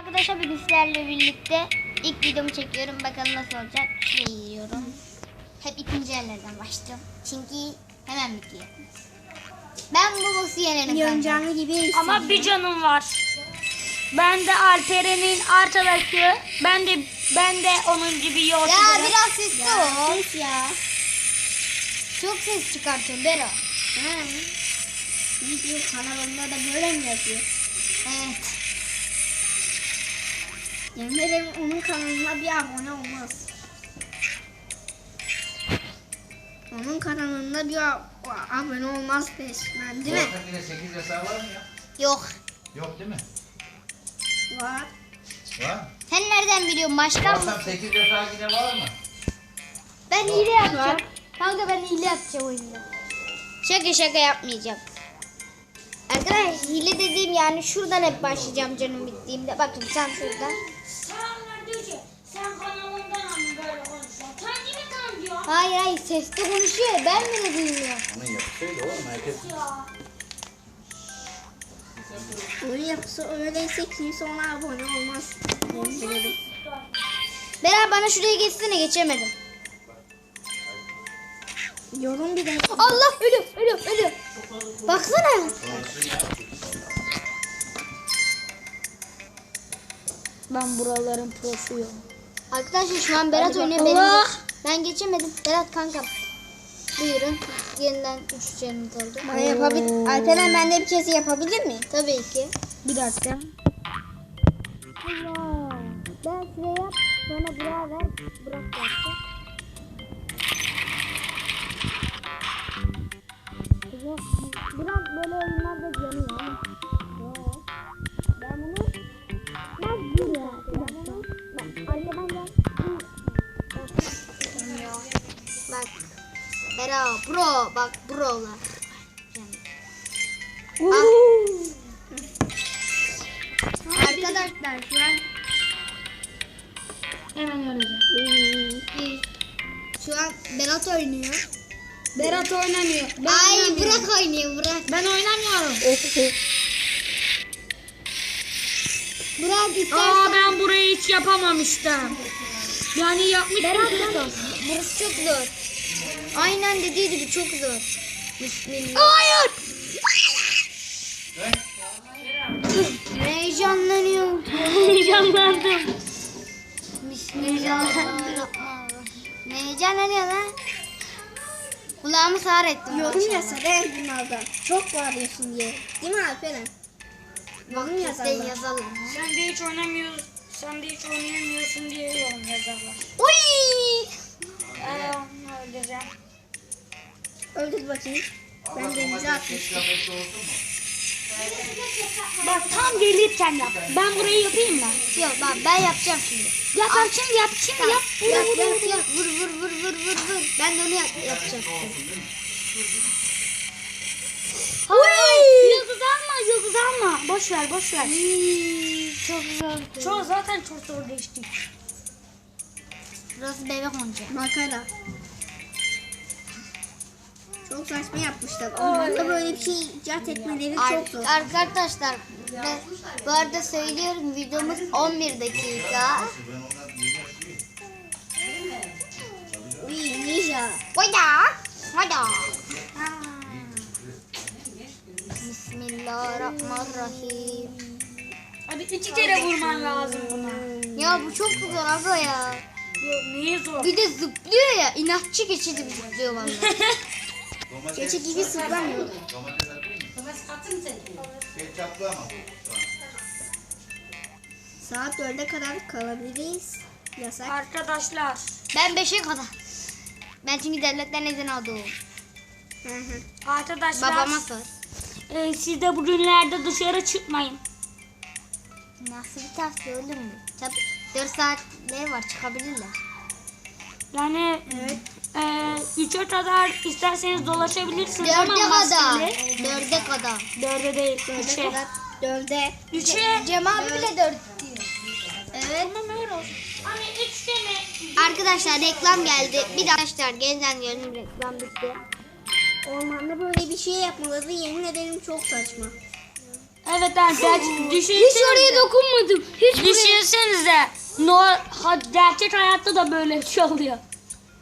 Arkadaşlar bugün sizlerle birlikte ilk videomu çekiyorum. Bakalım nasıl olacak. Şurayı yiyorum. Hep ikinci yerlerden başlıyorum. Çünkü hemen bitiyor. Ben bu boss'u yenerim. Yoncanlı gibi Ama bir canım var. Ben de Alperen'in arkadaşı. Ben de ben de onun gibi yol Ya biraz sesli ol. Ses ya. Çok ses çıkartıyorsun Bero. Ha. Video kanalında da böyle mi yapıyor? Evet. Yemin ederim onun kanalına bir abone olmaz. Onun kanalında bir abone olmaz resmen değil mi? Ortakine 8 yasağı var mı ya? Yok. Yok değil mi? Var. Var. Sen nereden biliyorsun başkan mı? Ortam 8 yasağı yine var mı? Ben hile yapacağım. Kanka ben hile yapacağım oyunda. Şaka şaka yapmayacağım. Arkadaşlar hile dediğim yani şuradan hep başlayacağım canım bittiğimde. Bakın sen şuradan. Sen diyor ki sen kanalından mı böyle konuşuyorsun? Sen kimi kan diyor? Hayır hayır sesli konuşuyor ben bile duymuyorum. Onu yapsaydı oğlum herkes. Öyle yapsa öyleyse kimse ona abone olmaz. Berat bana şuraya geçsene geçemedim. Yorum bir de Allah ölüm ölüm ölüm. Baksana. Ben buraların prosuyum. Arkadaşlar şu an Berat oynuyor benim. Ben geçemedim. Berat kankam. Buyurun. Yeniden 3 canımız oldu. ben yapabilir. Alperen ben de bir kez yapabilir miyim? Tabii ki. Bir dakika. Allah. Ben şuraya yap. Sonra buraya ver. Bırak yaptı. Aa ben burayı hiç yapamamıştım. Yani yapmıştım. Berat. Burası çok zor. Aynen dediği gibi çok zor. Hayır. Ne heyecanlanıyorum. Heyecanlandım. Bismillahirrahmanirrahim. Ne heyecanlanıyor lan? Kulağımı sağır ettim. Yorum yazar her bunlardan. Çok bağırıyorsun diye. Değil mi Alperen? Yorum yazarlar. yazalım. Sen de hiç oynamıyorsun. Sen de hiç oynayamıyorsun diye yorum yazarlar. Uy! Ee, onu öldüreceğim. Öldür bakayım. Ben denize atmıştım. Mu? Bak tam gelirken yap. Ben burayı yapayım mı? Yok bak ben yapacağım şimdi. Yap yap şimdi yap şimdi yap. Vur, Yap vur, yap vur. yap. Vur vur vur vur vur vur. Ben de onu yap yapacağım. Hayır. Yıldız alma. Boş ver boş ver. Çok zor. Çoğu zaten çok zor geçti. Burası bebek oyuncağı. Makara. Çok saçma yapmışlar. Onlarda böyle bir şey icat etmeleri çok zor. Ar- arkadaşlar ben bu arada söylüyorum videomuz 11 dakika. Uy ninja. Hoda. Hoda. Bismillahirrahmanirrahim. Abi iki kere vurman lazım buna. Ya bu çok zor aga ya. Yok niye zor? Bir de zıplıyor ya. inatçı geçidi gibi zıplıyor. Domates, Keçi gibi sıklamıyor. domates atayım mı? Ketçaplı ama bu. Saat 4'e kadar kalabiliriz. Yasak. Arkadaşlar ben 5'e kadar. Ben çünkü devletten izin aldım. Hı hı. arkadaşlar Babama sor. E, siz de bu günlerde dışarı çıkmayın. Nasıl bir tavsiye oğlum bu? Tabii 4 saatleri var çıkabilirler. Yani Evet. e, 3'e kadar isterseniz dolaşabilirsiniz 4'e ama kadar. maskeli. 4'e kadar. 4'e değil 4'e 3'e. kadar. 4'e. 3'e. Cem abi bile 4 diyor. Evet. Tamam öyle olsun. Hani 3'te mi? Arkadaşlar reklam geldi. Bir de arkadaşlar gençten gördüm reklam bitti. Ormanda böyle bir şey yapmaları yemin ederim çok saçma. Evet Hiç düşünsenize. oraya dokunmadım. Hiç buraya. Düşünsenize. No, ha, gerçek hayatta da böyle bir şey oluyor.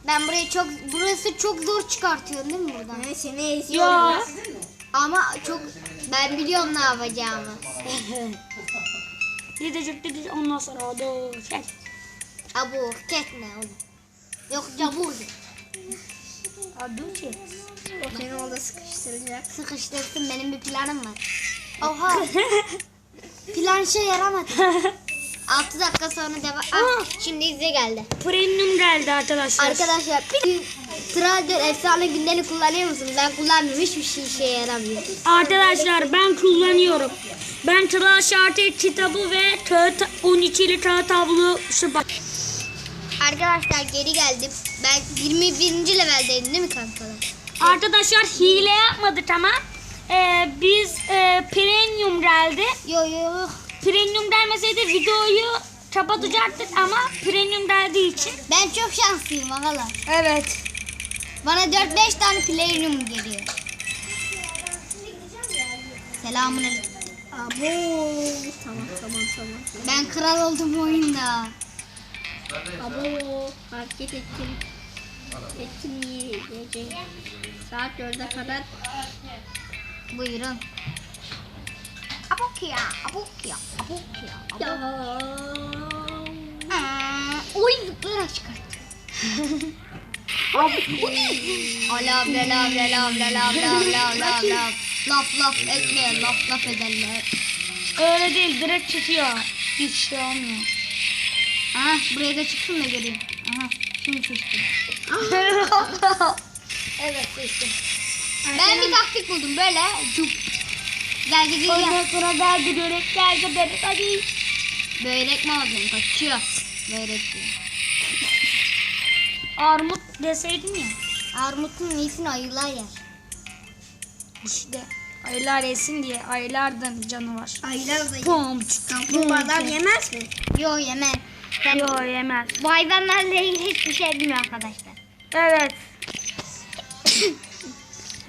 Ben burayı çok burası çok zor çıkartıyorum değil mi buradan? Yani seni eziyorum Ya. Ama çok ben biliyorum ne yapacağımı. Gidecek gidecek ondan sonra o da şey. Abu ketme oğlum. Yok cabur. Adı şey. O seni orada sıkıştıracak. Sıkıştırsın benim bir planım var. Oha. Plan şey yaramadı. 6 dakika sonra devam. Ah, şimdi izle geldi. Premium geldi arkadaşlar. Arkadaşlar bir Trader efsane günleri kullanıyor musunuz? Ben kullanmıyorum. Hiçbir şey işe yaramıyor. Arkadaşlar ben kullanıyorum. Ben tıraş artı kitabı ve tağıt, 12'li tağıt tablo şu bak. Arkadaşlar geri geldim. Ben 21. leveldeydim değil mi kankalar? Arkadaşlar hile yapmadık ama e, biz e, premium geldi. Yo yo. Premium gelmeseydi videoyu kapatacaktık ama premium geldiği için. Ben çok şanslıyım agalar. Evet. Bana 4-5 tane platinum geliyor. Selamun aleyküm. Abo. Tamam tamam tamam. Ben kral oldum oyunda. Abo. Hareket ettim. Ettim iyi gece. Saat 4'e kadar. Buyurun. Abuk ya, abuk ya, abuk ya, abuk. Ya. Aa, Oy zıplayarak çıkarttı. Ala bla la bla la bla la bla bla la la. Laf laf etme, laf laf ederler. Öyle değil direkt çıkıyor. Hiç şey olmuyor. Aha buraya da çıksın da göreyim. Aha seçtim. evet seçtim. Ben bir taktik buldum böyle. Cup. Gel gel gel. Ondan sonra geldi börek geldi börek hadi. Börek mi aldın? Kaçıyor. Börek diyor. Armut deseydim ya. Armutun iyisini ayılar yer. İşte ayılar yesin diye ayılardan canı var. Aylar da Pum. kaplumbağalar yemez mi? Yo yemez. Sen Yo yemez. bu hayvanlarla ilgili hiçbir şey bilmiyor arkadaşlar. Evet.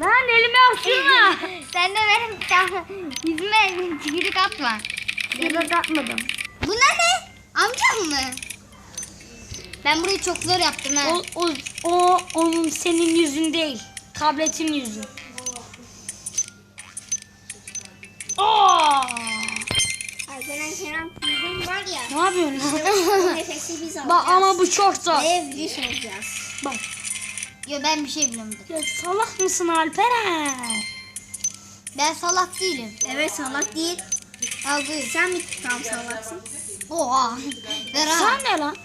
Lan elime hapşırma. Sen de benim yüzüme tükürük atma. Yılda atmadım. Bunlar ne? Amcam mı? Ben burayı çok zor yaptım ha. O, o, o onun senin yüzün değil. Tabletin yüzü. Aa! Alperen Kuzum var ya. Ne yapıyorsun? Bu nefesi biz alacağız. Bak ama bu çok zor. Ev düş olacağız. Bak. Yo ben bir şey bilmiyorum. Ya salak mısın Alperen? Ben salak değilim. Evet salak değil. Al buyur. Sen mi tam salaksın? Oha. Ver. Sen ne lan?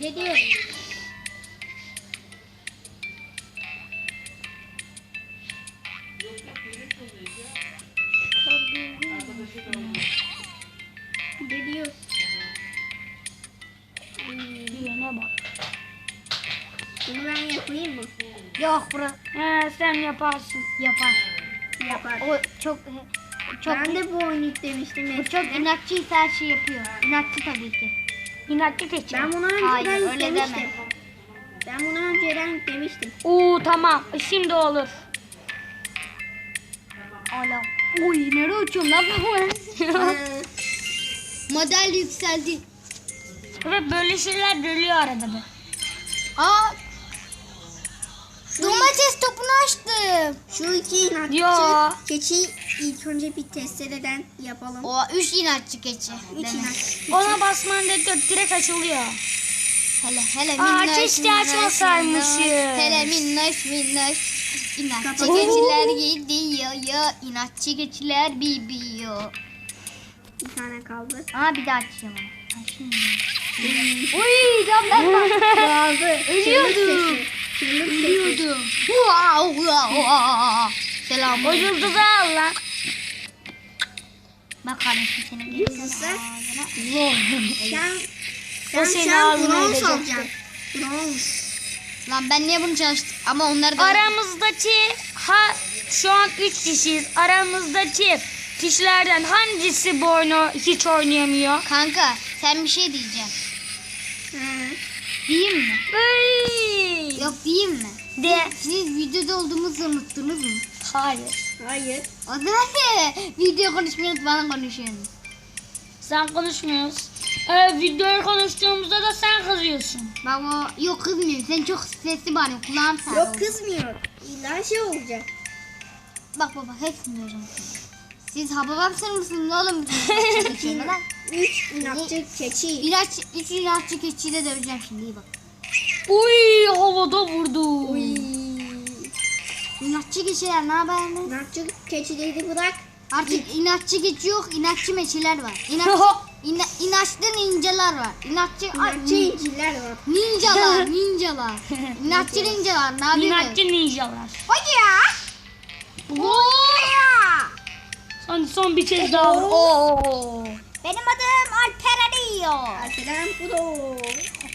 Ne Yok bura He sen yaparsın. yapar. Yapar. O çok çok ben de bu oyunu demiştim. bu çok inatçıysa her şey yapıyor. İnatçı tabii ki. İnatçı keçi. Ben bunu önceden Hayır, öyle yüklemiştim. deme. Ben bunu önceden yüklemiştim. Oo tamam. Şimdi olur. Ala. Oy nereye uçuyorum lan ben? Model yükseldi. Evet böyle şeyler dönüyor arada bir. Aa. Domates topunu açtım. Şu iki inatçı Yo. keçi ilk önce bir testereden yapalım. O üç inatçı keçi. Üç Demek. inatçı. Ona basman direkt, direkt açılıyor. Hele hele Aa, minnoş keşke minnoş, açmasaymışız. Hele minnoş minnoş. İnatçı keçiler gidiyor ya. İnatçı keçiler bibiyor. Bir tane kaldı. Aa bir daha açacağım şimdi. Uy bak. Kaldı. Ölüyordum. Wow. Selam. O yıldızı al lan. Bak kardeşim senin Yıldızı. ağzına. Sen, O sen seni şu an ağzına bronz edecek. alacaksın. Bronz. Lan ben niye bunu çalıştım? Ama onlar da... Aramızdaki ha şu an 3 kişiyiz. Aramızdaki kişilerden hangisi bu oyunu hiç oynayamıyor? Kanka sen bir şey diyeceğim. He. Diyeyim mi? Ay. Yok diyeyim mi? De. Siz videoda olduğumuzu unuttunuz mu? Hayır. Hayır. O zaman de video konuşmuyoruz bana konuşuyorsunuz. Sen konuşmuyoruz. Ee, videoyu konuştuğumuzda da sen kızıyorsun. Bak o yok kızmıyorum sen çok sesli bana kulağım sağ Yok kızmıyor. İlla şey olacak. Bak baba hepsini duyacağım. Siz hababam mısınız oğlum? Üç inatçı keçi. İlaç, üç inatçı keçiyi de döveceğim şimdi iyi bak. Uy havada vurdu. Uy. İnatçı keçiler ne haber? İnatçı keçileri bırak. Artık inatçı keçi yok, inatçı meçiler var. İnatçı, ina, inatçı ninjalar var. İnatçı, İnatçı nin- inciler var. ninjalar, ninjalar. İnatçı ninjalar ne yapıyor? Minatçı ninjalar. Hadi ya. Son, son bir kez daha. Oo. Benim adım Alper Aliyo. Arkadan pro.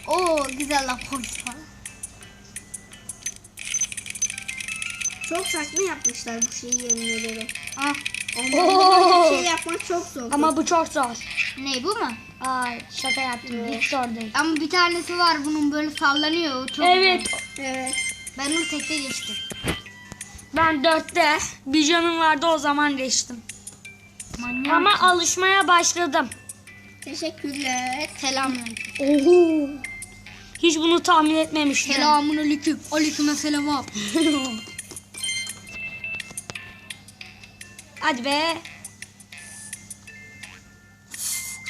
Oo güzel konuşma. Çok saçma yapmışlar bu şeyi yemin ederim. Ah, Ondan bir şey yapmak çok zor. Ama bu çok zor. ne bu mu? Ay şaka yaptım. Hiç zor değil. Ama bir tanesi var bunun böyle sallanıyor. o Çok Evet. Evet. Ben onu tekte geçtim. Ben dörtte bir canım vardı o zaman geçtim. Ama alışmaya başladım. Teşekkürler. Selamünaleyküm. Oho. Hiç bunu tahmin etmemiştim. Selamun aleyküm. Aleyküm selam. Hadi be.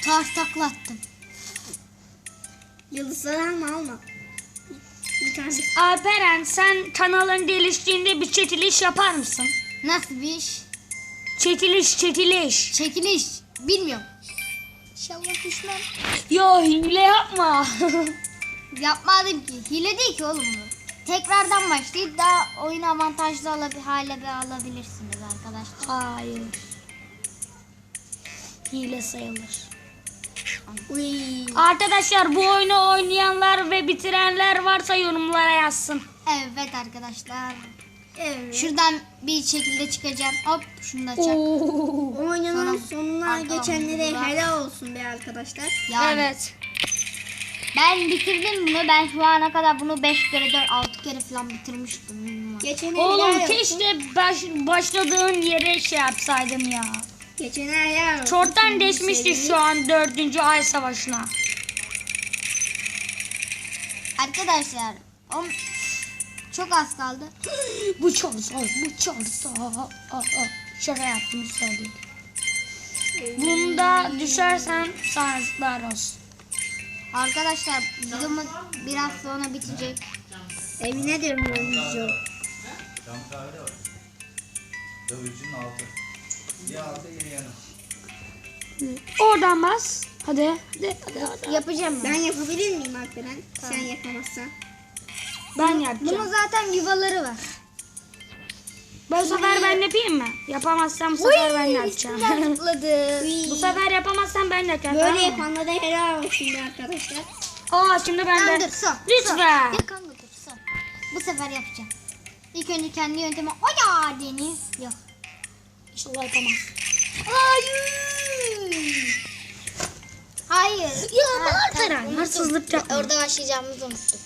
Ters taklattım. Yıldızları alma alma. Bir tanesi. Alperen sen kanalın geliştiğinde bir çetiliş yapar mısın? Nasıl bir iş? Çetiliş çetiliş. Çekiliş. Bilmiyorum. İnşallah düşmem. Yo hile yapma. Yapmadım ki. Hile değil ki oğlum bu. Tekrardan başlayıp daha oyun avantajlı alabi hale bir alabilirsiniz arkadaşlar. Hayır. Hile sayılır. Uy. Arkadaşlar bu oyunu oynayanlar ve bitirenler varsa yorumlara yazsın. Evet arkadaşlar. Evet. Şuradan bir şekilde çıkacağım. Hop şunu da açacağım. Oo. Oyunun sonuna geçenlere helal olsun be arkadaşlar. Yani Evet. Ben bitirdim bunu. Ben şu ana kadar bunu 5 kere 4 6 kere falan bitirmiştim. Geçene Oğlum keşke baş, başladığın yere şey yapsaydın ya. Helal olsun. Çortan Şimdi geçmişti şu an dördüncü ay savaşına. Arkadaşlar o çok az kaldı. bu çok zor, bu çok zor. Şaka yaptım söyledim. Bunda düşersen sana yazıklar olsun. Arkadaşlar videomuz biraz sonra bitecek. Evine dönüyorum video. Cam kahve var. Dövüşün altı. Ya altı ya yanı. Oradan bas. Hadi. Hadi, hadi, hadi. Yapacağım Ben ben. yapabilir miyim Alperen? Sen yapamazsan. Ben yapacağım. Bunun zaten yuvaları var. Bu sefer ben yapayım mı? Yapamazsam bu sefer ben yapacağım. bu sefer yapamazsam ben yapacağım. Böyle tamam mı? yapanlara helal olsun arkadaşlar. Aa şimdi ben de. dur son. Lütfen. Son. Kanka dur son. Bu sefer yapacağım. İlk önce kendi yöntemi. O ya Deniz. Yok. İnşallah yapamaz. Hayır. Hayır. Ya tamam, hırsızlık yapma. Orada başlayacağımızı unuttuk.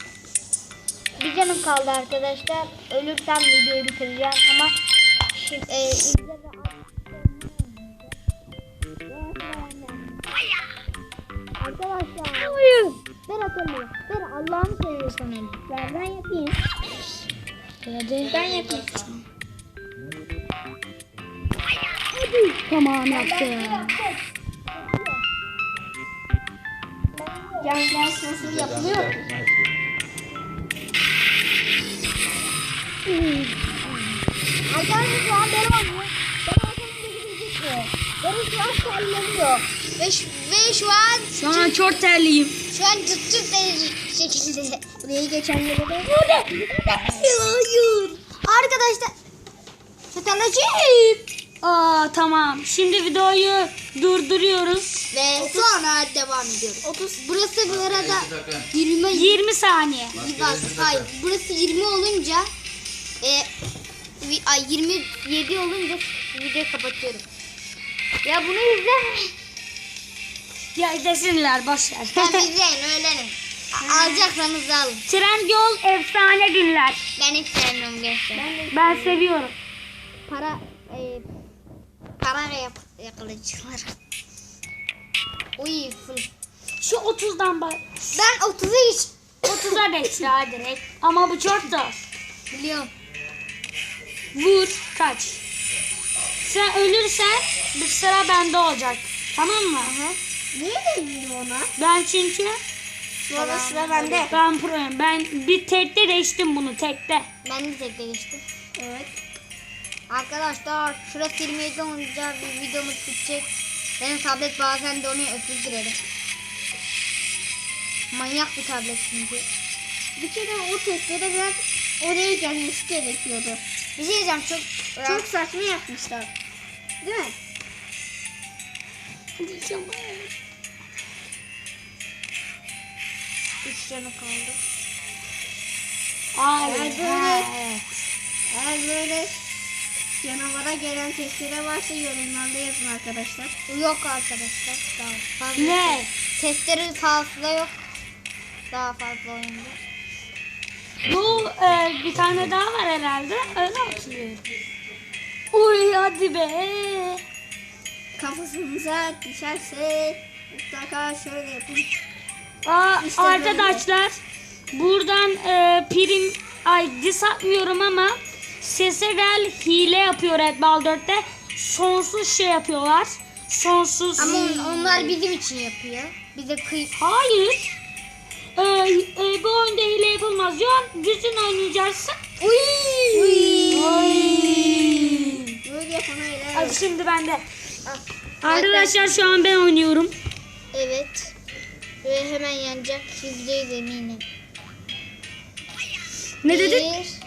Bir canım kaldı arkadaşlar. Ölürsem videoyu bitireceğim ama şimdi, e, Arkadaşlar. Ben atamıyorum. Ben Allah'ını seviyorsan öyle. Ver ben yapayım. Hadi. Ben yapayım. Tamam yaptım. Can ders nasıl yapılıyor? Arkadaşlar şu an benim anlıyorum. Ben arkamda gidecek Benim şu an sallanıyor. Ve, şu- ve şu an Şu an çok terliyim. şu an cırt edecek şekilde. Buraya geçenlere de Hayır. Arkadaşlar. Çatalacıyım. Aa tamam. Şimdi videoyu durduruyoruz. Ve sonra devam ediyoruz. 30. Burası bu arada Bir dakika. 20 20 saniye. Bak, hayır. Burası 20 olunca e, ay 27 olunca videoyu kapatıyorum. Ya bunu izle. Ya izlesinler boş ver. Ya izleyin öğlenin. A- Alacaksanız da alın. Trendyol efsane günler. Ben hiç sevmiyorum gençler. Ben seviyorum. Para e, kamera yap yakalayıcılar. Uy full. Şu 30'dan bak. Ben 30'a hiç 30'a geç ya direkt. Ama bu çok zor. biliyorum. Vur kaç. Sen ölürsen bir sıra bende olacak. Tamam mı? Niye değildin ona? Ben çünkü Sonra sıra bende. ben proyum. Ben bir tekte geçtim bunu tekte. Ben de tekte geçtim. Evet. Arkadaşlar şurası 27 olunca bir videomuz bitecek. Benim tablet bazen donuyor öpüp girelim. Manyak bir tablet çünkü. Bir kere o testere biraz oraya gelmesi gerekiyordu. Bir şey diyeceğim çok Çok saçma yapmışlar. Değil mi? üç canı kaldı. Ay, Eğer böyle- ha, evet. Eğer böyle canavara gelen testere varsa yorumlarda yazın arkadaşlar. Yok arkadaşlar. Daha fazla. Ne? Testleri fazla yok. Daha fazla oyunda. Bu e, bir tane daha var herhalde. Öyle hatırlıyorum. Uy hadi be. Kafasınıza düşerse mutlaka şöyle yapın. Aa, İşte arkadaşlar buradan e, prim ay diss atmıyorum ama Sesegel hile yapıyor Red Ball 4'te. Sonsuz şey yapıyorlar. Sonsuz. Ama on- onlar bizim için yapıyor. Bize kıy... Hayır. Ee, e, bu oyunda hile yapılmaz. Ya düzgün oynayacaksın. Uy! Böyle yapana helal Hadi şimdi bende. Arkadaşlar şu an ben oynuyorum. Evet. Ve hemen yanacak. Yüzde yüz eminim. Ne dedin? Bir.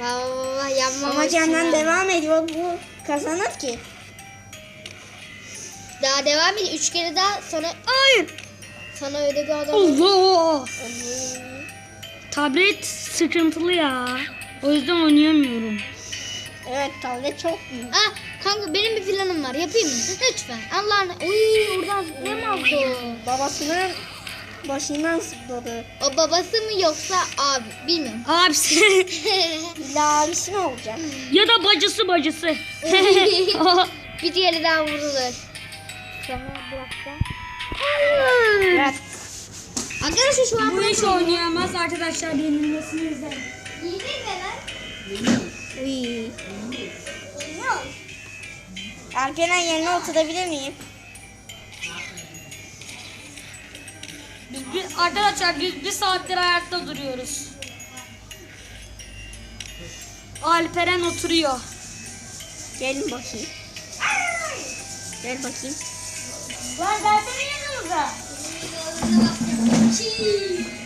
Baba baba yanmama Ama candan devam ediyor bu kazanır ki. Daha devam ediyor. Üç kere daha sonra... Hayır. Sana öyle bir adam... Allah. Tablet sıkıntılı ya. O yüzden oynayamıyorum. Evet tablet çok büyük. Ah kanka benim bir planım var. Yapayım mı? Lütfen. Allah'ını... Uy oradan ne mi aldı? Babasının başından zıpladı. O babası mı yoksa abi? Bilmiyorum. Abisi İlla abisi mi olacak? ya da bacısı bacısı. bir diğeri daha vurulur. Sonra bırakacağım. Evet. Arkadaşlar şu an Bu iş oynayamaz arkadaşlar yenilmesini izleyin. İyi değil mi lan? Uy. Alperen yerine oturabilir miyim? Biz, biz- arkadaşlar biz bir saattir ayakta duruyoruz. Alperen oturuyor. Gelin bakayım. Gel bakayım. Lan gelsene 一个人的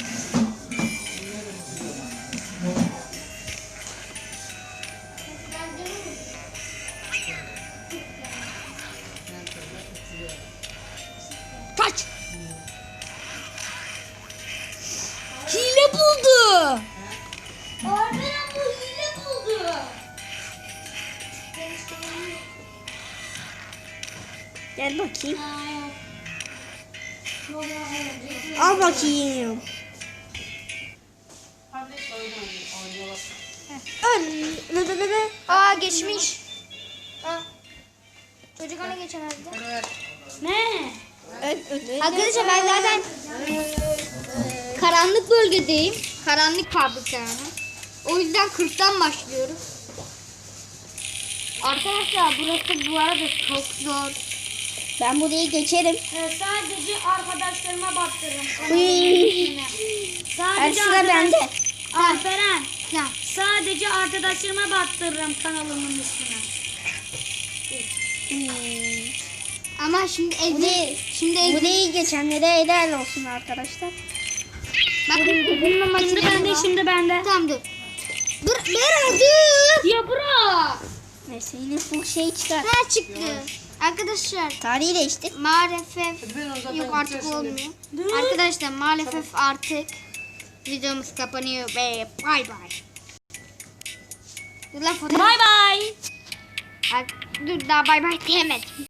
Al bakayım. Lö. Aa geçmiş. Aa. Çocuk hani geçemezdi. Ne? Arkadaşlar ben zaten karanlık bölgedeyim. Karanlık fabrika yani. O yüzden 40'tan başlıyoruz. Arkadaşlar burası bu arada çok zor. Ben burayı geçerim. Ee, sadece arkadaşlarıma baktırırım. Uy. Her Sadece arkadaş- bende. Alperen. Ya. Sadece arkadaşlarıma baktırırım kanalımın üstüne. Uy. Ama şimdi evde şimdi evde Burayı geçenlere helal olsun arkadaşlar. bakın bunun Şimdi bende, şimdi bende. Tamam dur. Dur Bera dur. Ya bırak. Neyse yine full şey çıkar. Ha çıktı. Arkadaşlar Tarihi değiştir. maalesef yok artık olmuyor. Dur. Arkadaşlar maalesef artık videomuz kapanıyor ve bay bay. Dur lan fotoğraf. Bay bay. Dur daha bay bay diyemedim.